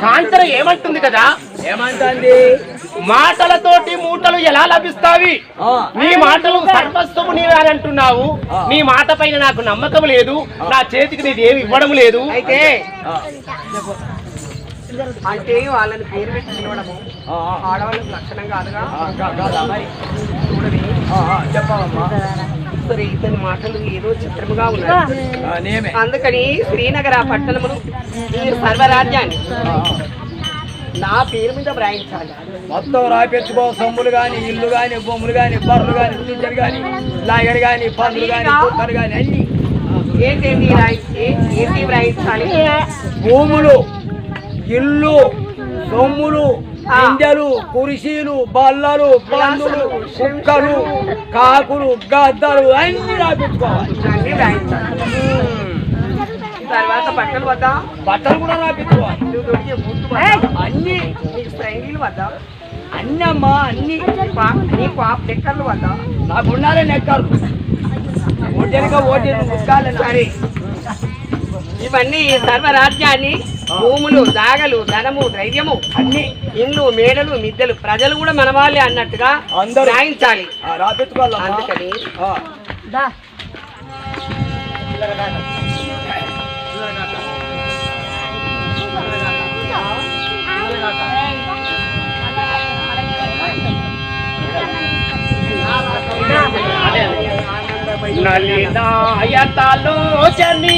కాంచన ఏమంటుంది కదా? ఏమంటుంది? మాటలతోటి మూటలు ఎలా లభిస్తావి. నీ మాటలు సర్వస్వము నీవే అని అంటున్నావు. నీ మాట పైన నాకు నమ్మకం లేదు. నా చేతికి నీది ఏమి ఇవ్వడం లేదు. అయితే అంటే వాళ్ళని పేరు పెట్టి పిలవడము. ఆ, ఆ, ఆడవాళ్ళకి లక్షణం కాదుగా. ఆ, ఆ, ఆ, చెప్పావమ్మా. సరే ఇతని మాటలు ఏదో చిత్రముగా ఉన్నాయి. ఆ, నేమే అందుకని శ్రీనగర పట్టణమును ఈ సర్వరాజ్యాన్ని ఆ, ఆ. నా పేరు మీద వ్రాయించాలి. మొత్తం రాపెచ్చుకో సొమ్ములు గాని ఇల్లు గాని బొమ్మలు గాని బర్రెలు గాని టీచర్ గాని లాగర్ గాని పందులు గాని కుక్కలు గాని అన్ని. ఏంటేంటి రాయి- ఏ- ఏంటి వ్రాయించాలి? భూములు. ఇల్లు సొమ్ములు. గింజలు కురిసీలు బల్లలు పందులు కుక్కలు కాకులు గద్దలు అన్ని రాపించుకోవాలి. తర్వాత బట్టలు వద్ద. బట్టలు కూడా రాపించుకోవాలి. అన్ని సైండీలు వద్ద. అన్ని అమ్మా అన్ని పా- నీకు ఆ డెక్కర్లు వద్ద. నాకు ఉండాలి నెక్కరు ఓటెనక ఓటెను ముక్కాలి సరే. ఇవన్నీ సర్వరాజ్యాన్ని భూములు దాగలు ధనము ధైర్యము అన్ని ఇండ్లు మేడలు మిద్దెలు ప్రజలు కూడా మన వాళ్ళే అన్నట్టుగా అందరూ. రాయించాలి అందుకని ఆ. నలినాయతలోచని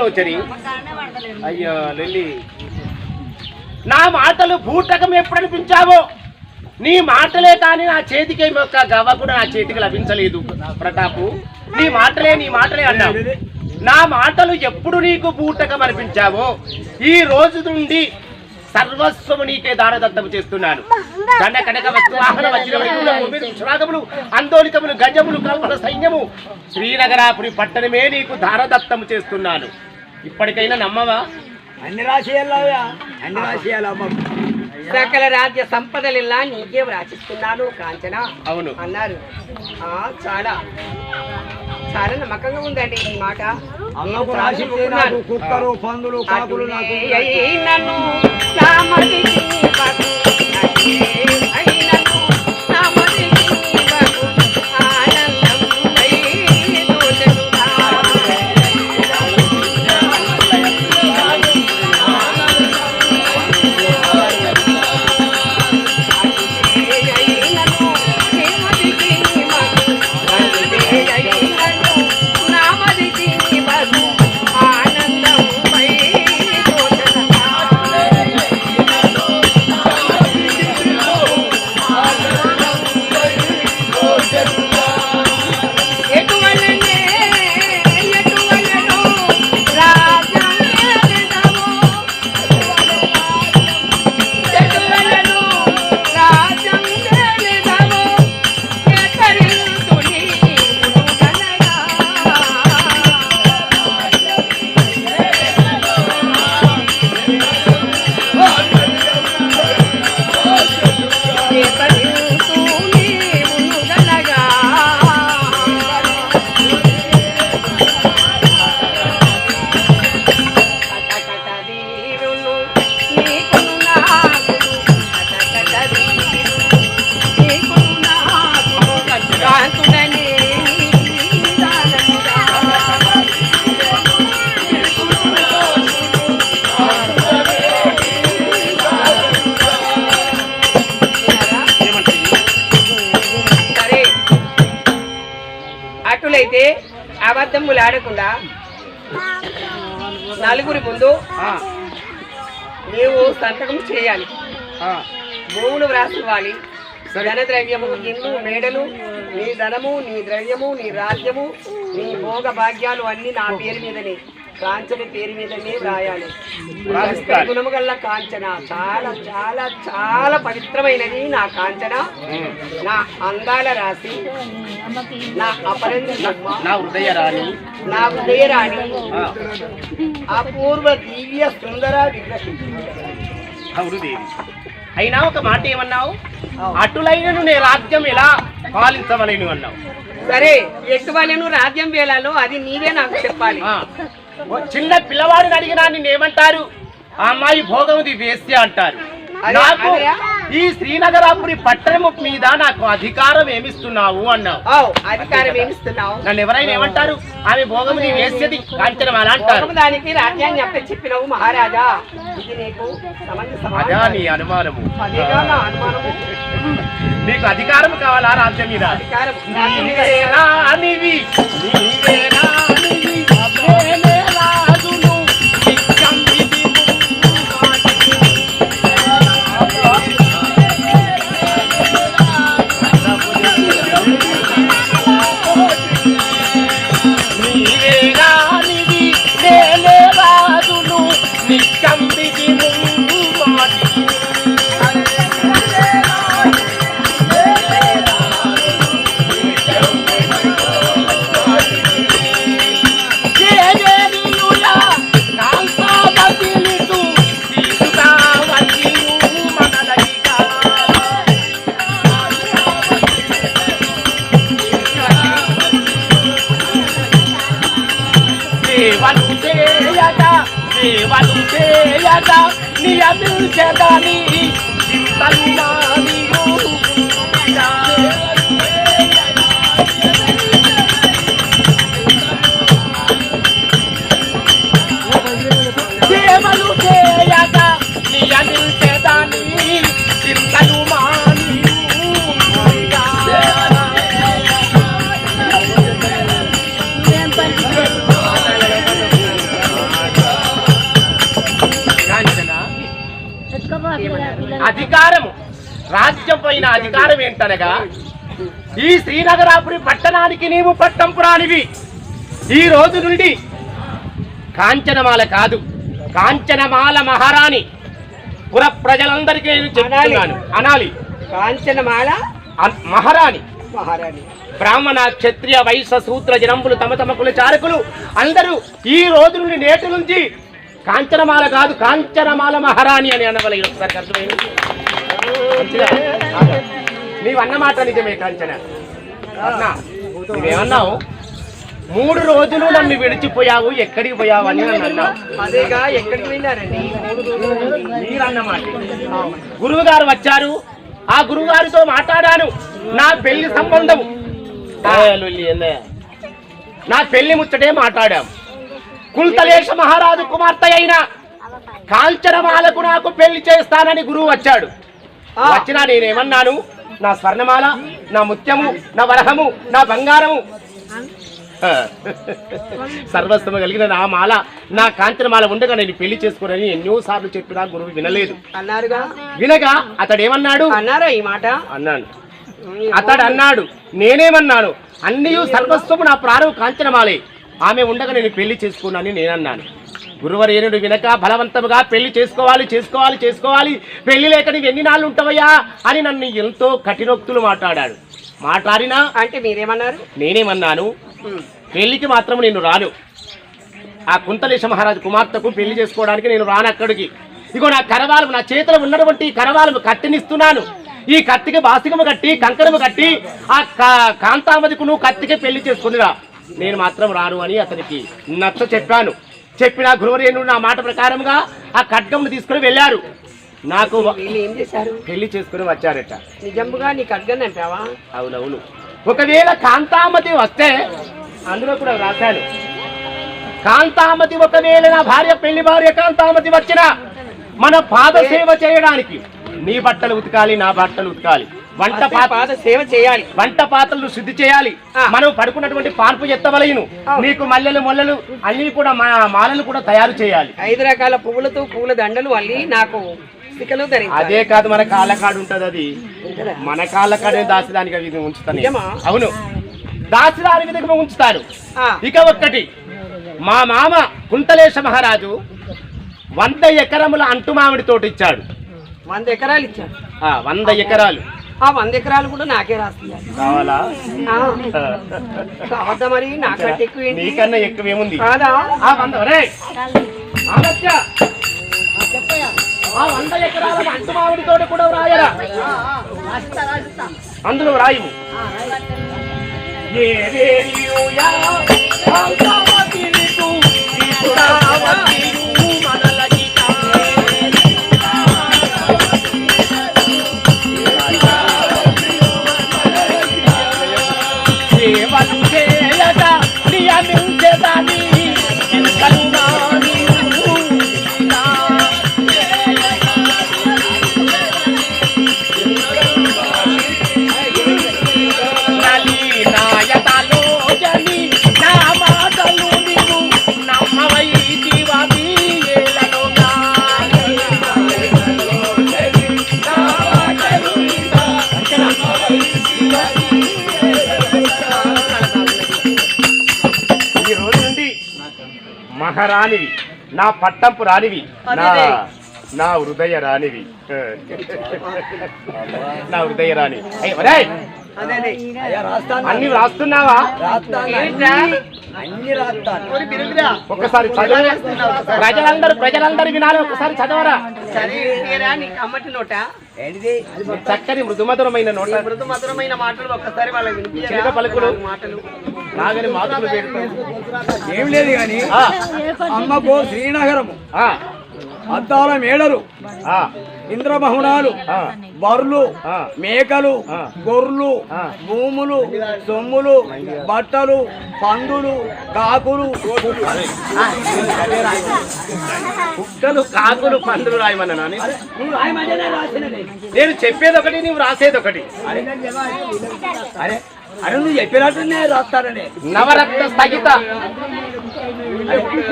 నలినాయతలోచని అయ్యో లెల్లి. నా మాటలు భూటకం ఎప్పుడు అనిపించావో నీ మాటలే కానీ నా చేతికి యొక్క గవ్వ కూడా నా చేతికి లభించలేదు ప్రతాపు. నీ మాటలే నీ మాటలే అన్నావు. నా మాటలు ఎప్పుడు నీకు బూటకం అనిపించావో? ఈ రోజు నుండి సర్వస్వము నీకే దానదత్తము చేస్తున్నాను. దండ కనక వాహన వజ్రములు గజములు కల్పన సైన్యము శ్రీనగరాపురి పట్టణమే నీకు దానదత్తము చేస్తున్నాను. ఇప్పటికైనా నమ్మవా? అన్ని రాసేయాలా అన్ని రాసేయాలమ్మా సకల రాజ్య సంపదలిల్లా నీకే వ్రాసిస్తున్నాను కాంచన అవును. అన్నారు. ఆ చాలా. చాలా నమ్మకంగా ఉందండి ఈ మాట. అమ్మకు నాకు కుక్కలు పందులు కాకులు అబద్ధములు ఆడకుండా? నలుగురి ముందు? నీవు సంతకం చేయాలి. భూములు వ్రాసుకోవాలి. ధన ద్రవ్యము ఇల్లు మేడలు నీ ధనము నీ ద్రవ్యము నీ రాజ్యము నీ భోగ భాగ్యాలు అన్ని నా పేరు మీదనే. కాంచన పేరు మీదనే రాయాలి. గుణము గల్ల కాంచన. చాలా చాలా చాలా పవిత్రమైనది నా కాంచన. నా అందాల రాశి. నా అపరంజి నా హృదయ రాణి నా ఉదయరాణి ఆ, అపూర్వ దివ్య సుందర విగ్రహం అయినా ఒక మాట ఏమన్నావు? అటులైనను నే రాజ్యం ఎలా పాలించవలేను అన్నావు? సరే ఎటువలను రాజ్యం వేళలో అది నీవే నాకు చెప్పాలి. చిన్న పిల్లవాడిని అడిగినా నిన్నేమంటారు? ఆ అమ్మాయి భోగముది వేస్య అంటారు. నాకు? ఈ శ్రీనగరాపురి పట్టణము మీద నాకు అధికారం ఏమిస్తున్నావు అన్నావు. అధికారం ఏమిస్తున్నావు? నన్ను ఎవరైనా ఏమంటారు? ఆమె భోగముది వేస్యది కాంచనమాల అంటారు. పూర్వం దానికి రాజ్యాన్ని అప్ప చెప్పినవు మహారాజా. ఇది నీకు సమంజసమా? అదా నీ నా అనుమానము. నీకు అధికారం కావాలా రాజ్యం మీద? అధికారం పైన అధికారం ఏంటనగా ఈ శ్రీనగరాపురి పట్టణానికి నీవు పట్టంపురానివి ఈ రోజు నుండి కాంచనమాల కాదు కాంచనమాల మహారాణి పుర ప్రజలందరికీ నేను చెప్తున్నాను. అనాలి. కాంచనమాల మహారాణి. మహారాణి. బ్రాహ్మణ క్షత్రియ వైశ్య సూత్ర జనంబులు తమ తమ కుల చారకులు అందరూ ఈ రోజు నుండి నేటి నుంచి కాంచనమాల కాదు కాంచనమాల మహారాణి అని అనవలే. ఒకసారి అర్థమైంది? మంచిదా? ఆగు. నీవు అన్నమాట నిజమే కాంచన. అన్నా నువ్వేమన్నావు? మూడు రోజులు నన్ను విడిచిపోయావు ఎక్కడికి పోయావు అని నన్ను అన్నావు. అదేగా ఎక్కడికి వెళ్ళారండి మీరన్నమాట గురువు గారు వచ్చారు. ఆ గురువు గారితో మాట్లాడాను. నా పెళ్ళి సంబంధం. నా పెళ్ళి ముచ్చటే మాట్లాడాం. కుల్తలేశ మహారాజు కుమార్తె అయిన కాంచనమాలకు నాకు పెళ్ళి చేస్తానని గురువు వచ్చాడు. వచ్చినా నేనేమన్నాను? నా స్వర్ణమాల నా ముత్యము నా వరహము నా బంగారము. సర్వస్వము కలిగిన నా మాల నా కాంచనమాల ఉండగా నేను పెళ్ళి చేసుకోనని ఎన్నో సార్లు చెప్పినా గురువు వినలేదు. అన్నారుగా? వినగా అతడు ఏమన్నాడు అన్నారా ఈ మాట? అన్నాను. అతడు అన్నాడు నేనేమన్నాను? అన్నీ సర్వస్వము నా ప్రాణం కాంచనమాలే ఆమె ఉండగా నేను పెళ్ళి చేసుకున్నానని నేనన్నాను. గురువరేనుడు వినక బలవంతముగా పెళ్ళి చేసుకోవాలి చేసుకోవాలి చేసుకోవాలి. పెళ్ళి లేక నీవు ఎన్ని నాళ్ళు ఉంటావయ్యా అని నన్ను ఎంతో కఠినోక్తులు మాట్లాడాడు. మాట్లాడినా? అంటే మీరేమన్నారు? నేనేమన్నాను. పెళ్ళికి మాత్రం నేను రాను. ఆ కుంతలేశ మహారాజు కుమార్తెకు పెళ్ళి చేసుకోవడానికి నేను రాను అక్కడికి. ఇగో నా కరవాలు నా చేతిలో ఉన్నటువంటి కరవాలు కత్తినిస్తున్నాను ఈ కత్తికి బాసికము కట్టి కంకణము కట్టి ఆ కా- కాంతామదికు నువ్వు కత్తికి పెళ్ళి చేసుకునిరా. నేను మాత్రం రాను అని అతనికి నచ్చ చెప్పాను చెప్పిన గురువరేణుడు నా మాట ప్రకారంగా ఆ ఖడ్గమును తీసుకుని వెళ్ళారు. నాకు వీళ్ళు ఏం చేశారు? పెళ్ళి చేసుకుని వచ్చారట. నిజంగా నీకు అడ్గన్ అంటావా? అవునవును. ఒకవేళ కాంతామతి వస్తే అందులో కూడా రాశాను కాంతామతి ఒకవేళ నా భార్య పెళ్ళి భార్య కాంతామతి వచ్చిన మన పాద సేవ చేయడానికి నీ బట్టలు ఉతకాలి నా బట్టలు ఉతకాలి. వంట పాత సేవ చేయాలి. వంట పాత్రలు శుద్ధి చేయాలి. మనం పడుకున్నటువంటి పాన్పు ఎత్తవలయను. నీకు మల్లెలు మొల్లలు అన్ని కూడా మా మాలలు కూడా తయారు చేయాలి. ఐదు రకాల పువ్వులతో పూల దండలు అల్లి నాకు అదే కాదు మన కాళ్ళ కాడు ఉంటది అది. మన కాళ్ళ కాడే దాచడానికి ఉంచుతాను? అవును. దాచడానికి దగ్గర ఉంచుతాను ఆ, ఇక ఒక్కటి. మా మామ కుంతలేశ మహారాజు వంద ఎకరముల అంటు మామిడి తోట ఇచ్చాడు వంద ఎకరాలు ఇచ్చాడు. వంద ఎకరాలు. ఆ వంద ఎకరాలు కూడా నాకే రాస్తున్నాడు కావాలా? కావద్దా మరి? నాకంటే ఎక్కువ ఏంటి? నీకన్నా ఎక్కువేముంది? కాదా? ఆ వంద ఒరేయ్! ఆగత్య! ఆ వంద ఎకరాల అంటు మామిడి తోట కూడా రాయరా అందులో మహారాణివి నా పట్టంపు రానివి. నా. నా హృదయ రానివి. నా హృదయ రాస్తాను. అన్ని రాస్తున్నావా? చదువు ప్రజలందరూ ప్రజలందరూ వినాలి. ఒక్కసారి చదవరా? చక్కని మృదుమధురమైన నోట. మృదు మధురమైన మాటలు ఒక్కసారి వాళ్ళకి వినిపించరా? చిలక పలుకులు. మాటలు. నాగని మాతులు పెడతాం ఏం లేదు కానీ ఆ, అమ్మకు శ్రీనగరము. అద్దాల మేడలు ఆ, బర్లు. మేకలు. గొర్రెలు. భూములు సొమ్ములు బట్టలు పందులు కాకులు. కుక్కలు కాకులు పందులు రాయమన్నా. నేను? చెప్పేది ఒకటి నువ్వు రాసేది ఒకటి అరే అరే నువ్వు చెప్పినట్టునే రాస్తారని నవరత్న స్థగిత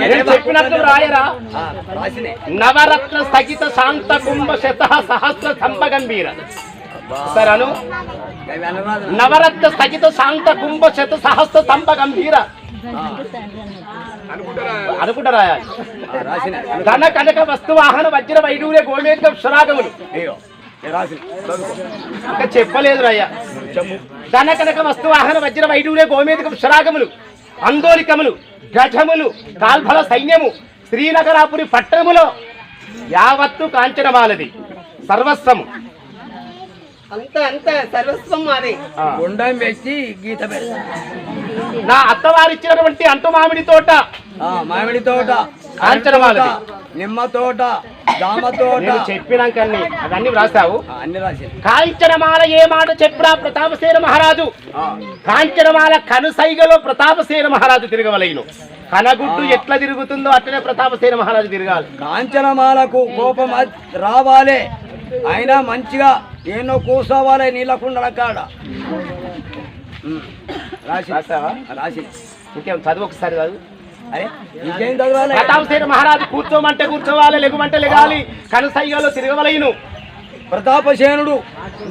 నేను చెప్పినట్లు రాయరా? నవరత్న స్థగిత శాంత కుంభ శత సహస్ర సంప గంభీర. సరే అను అవి అనరాదు. నవరత్న స్థగిత శాంత కుంభ శత సహస్ర సంప గంభీర. అనుకుంటా రాయాలి. ఆ, రాసినే ధన కనక వస్తు వాహన వజ్ర వైడూర్య గోమేక చదువుకో. ఇంకా చెప్పలేదు రాయ్యా ధన కనక వస్తు వాహన వజ్ర వైడూర్య గోమేధిక క్షురాగములు అందోలికములు గజములు కాల్భల సైన్యము శ్రీనగరాపురి పట్టణములో యావత్తు కాంచనమాలది. సర్వస్వము. అంత అంత సర్వస్వం మాదే. గుండం గీత నా అత్తవారిచ్చినటువంటి అంటు మామిడి తోట. ఆ, మామిడి తోట. నిమ్మ తోట జామ తోట. చెప్పినాక అన్ని అవన్నీ వ్రాస్తావు? ఆ, అన్ని రాసింది కాంచనమాల ఏ మాట చెప్పినా ప్రతాపసేన మహారాజు? కాంచనమాల కనుసైగలో ప్రతాపసేన మహారాజు తిరగవలైను. కనగుడ్డు ఎట్లా తిరుగుతుందో అట్లనే ప్రతాపసేన మహారాజు తిరగాలి. కాంచనమాలకు కోపం రావాలే. అయినా మంచిగా ఎన్నో కూర్చోవాలి నీళ్ళకుండల కాడ. రాసి రాస్తావా? రాసి. ఇంకేం చదువు ఒకసారి చదువు. చదవాలి ప్రతాపసేన మహారాజు కూర్చోమంటే కూర్చోవాలి లెగుమంటే లెగాలి కనుసైగలో తిరగవలైను ప్రతాపసేనుడు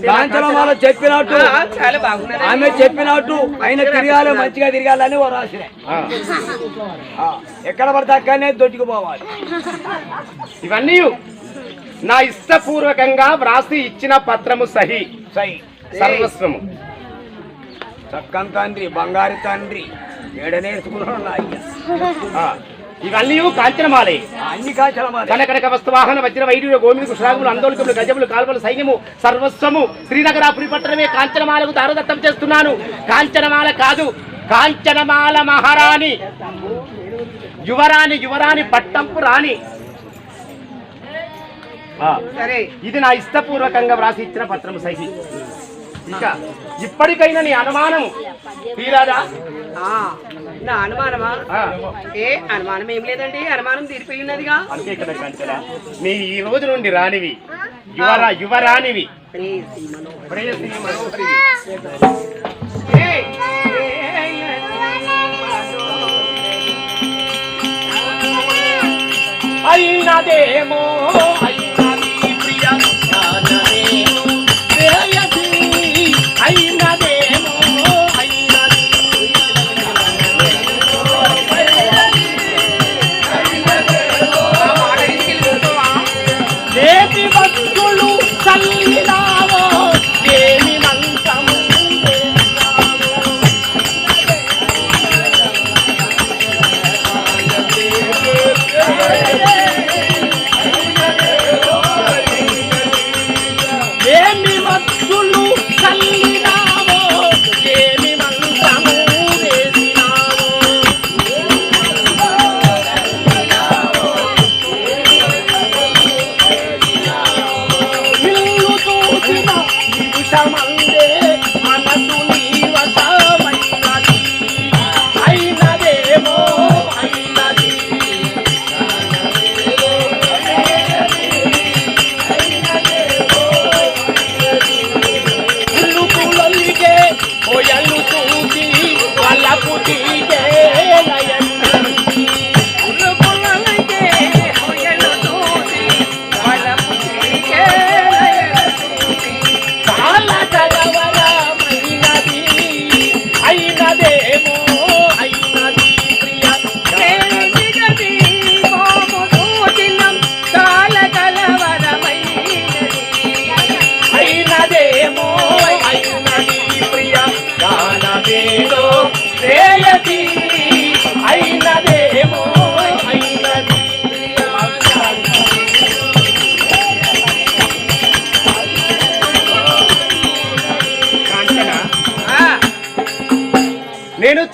కాంచనమాల చెప్పినట్టు ఆమె చెప్పినట్టు ఆయన తిరగాలి మంచిగా తిరగాలని ఓ రాసిన ఎక్కడ పడితే అక్కడనే దొడ్డుకుపోవాలి ఇవన్నీ నా ఇష్టపూర్వకంగా వ్రాసి ఇచ్చిన పత్రము సహి. సర్వస్వము. చక్కని తండ్రి బంగారు తండ్రి. ఇవన్నీ కాంచనమాలే. అన్ని కాంచనమాల. కనకనక వస్తువాహన వజ్ర వైడ్యుల గోమిని కుష్రాగులు అందోళికములు గజములు కాల్వలు సైన్యము సర్వస్వము శ్రీనగరాపురి పట్టణమే కాంచనమాలకు దారదత్తం చేస్తున్నాను. కాంచనమాల కాదు కాంచనమాల మహారాణి. యువరాణి యువరాణి పట్టంపు రాణి. ఇది నా ఇష్టపూర్వకంగా వ్రాసి ఇచ్చిన పత్రము సహి. ఇక ఇప్పటికైనా నీ అనుమానము తీరాదా ఆ, నా అనుమానమా ఏ అనుమానం ఏం లేదండి అనుమానం తీరిపోయి ఉన్నదిగా అంతే కదా కంచెల నీ ఈ రోజు నుండి రానివి యువరా యువరానివి ప్రేయసి అయినదేమో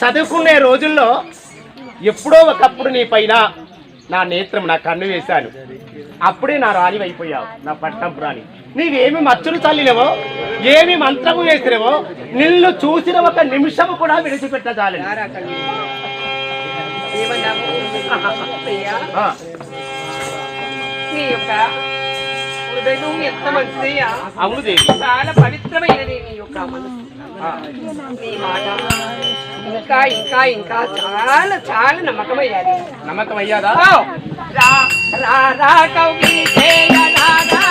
చదువుకునే రోజుల్లో ఎప్పుడో ఒకప్పుడు నీ పైన నా నేత్రం నా కన్ను వేశాను. అప్పుడే నా రాణి అయిపోయావు నా పట్టం రాణి. నీవేమి మచ్చులు చల్లినవో ఏమి మంత్రము వేసినవో నిన్ను చూసిన ఒక నిమిషము కూడా మంచిదయ్యా? అవును దేవి చాలా పవిత్రమైనది నీ యొక్క మనసు ఇంకా ఇంకా ఇంకా చాలా చాలా నమ్మకమయ్యాది. నమ్మకం అయ్యాదా రా రా రా చేయ రా రా.